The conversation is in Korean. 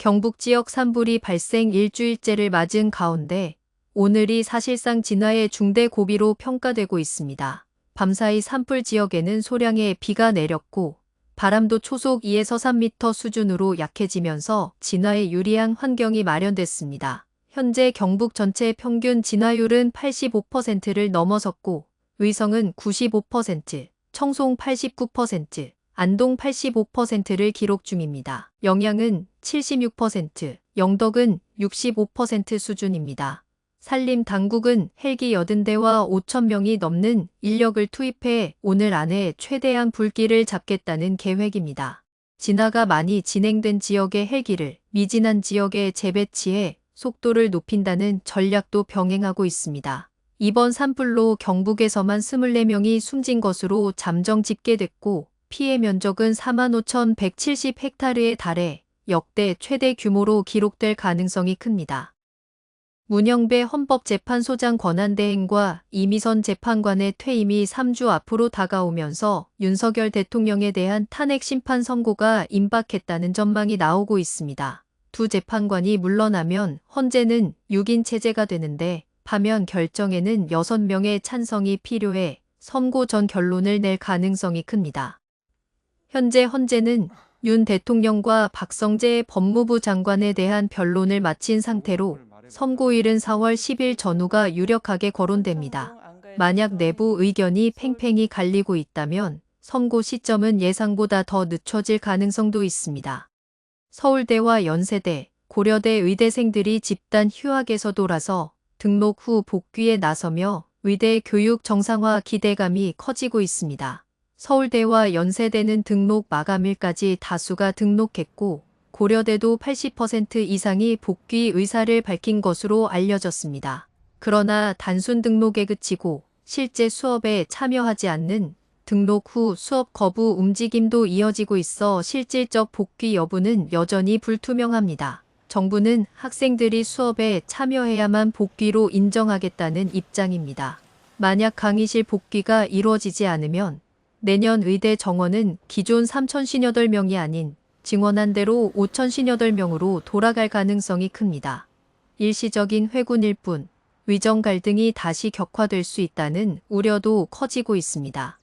경북 지역 산불이 발생 일주일째를 맞은 가운데 오늘이 사실상 진화의 중대 고비로 평가되고 있습니다. 밤사이 산불 지역에는 소량의 비가 내렸고 바람도 초속 2에서 3m 수준으로 약해지면서 진화에 유리한 환경이 마련됐습니다. 현재 경북 전체 평균 진화율은 85%를 넘어섰고 의성은 95%, 청송 89%, 안동 85%를 기록 중입니다. 영양은 76%, 영덕은 65% 수준입니다. 산림 당국은 헬기 80대와 5천 명이 넘는 인력을 투입해 오늘 안에 최대한 불길을 잡겠다는 계획입니다. 진화가 많이 진행된 지역의 헬기를 미진한 지역에 재배치해 속도를 높인다는 전략도 병행하고 있습니다. 이번 산불로 경북에서만 24명이 숨진 것으로 잠정 집계됐고 피해 면적은 45,170헥타르에 달해 역대 최대 규모로 기록될 가능성이 큽니다. 문영배 헌법재판소장 권한대행과 이미선 재판관의 퇴임이 3주 앞으로 다가오면서 윤석열 대통령에 대한 탄핵 심판 선고가 임박했다는 전망이 나오고 있습니다. 두 재판관이 물러나면 헌재는 6인 체제가 되는데 파면 결정에는 6명의 찬성이 필요해 선고 전 결론을 낼 가능성이 큽니다. 현재 헌재는 윤 대통령과 박성재 법무부 장관에 대한 변론을 마친 상태로 선고일은 4월 10일 전후가 유력하게 거론됩니다. 만약 내부 의견이 팽팽히 갈리고 있다면 선고 시점은 예상보다 더 늦춰질 가능성도 있습니다. 서울대와 연세대, 고려대 의대생들이 집단 휴학에서 돌아서 등록 후 복귀에 나서며 의대 교육 정상화 기대감이 커지고 있습니다. 서울대와 연세대는 등록 마감일까지 다수가 등록했고 고려대도 80% 이상이 복귀 의사를 밝힌 것으로 알려졌습니다. 그러나 단순 등록에 그치고 실제 수업에 참여하지 않는 등록 후 수업 거부 움직임도 이어지고 있어 실질적 복귀 여부는 여전히 불투명합니다. 정부는 학생들이 수업에 참여해야만 복귀로 인정하겠다는 입장입니다. 만약 강의실 복귀가 이루어지지 않으면 내년 의대 정원은 기존 3,058명이 아닌 증언한 대로 5,058명으로 돌아갈 가능성이 큽니다. 일시적인 회군일 뿐 위정 갈등이 다시 격화될 수 있다는 우려도 커지고 있습니다.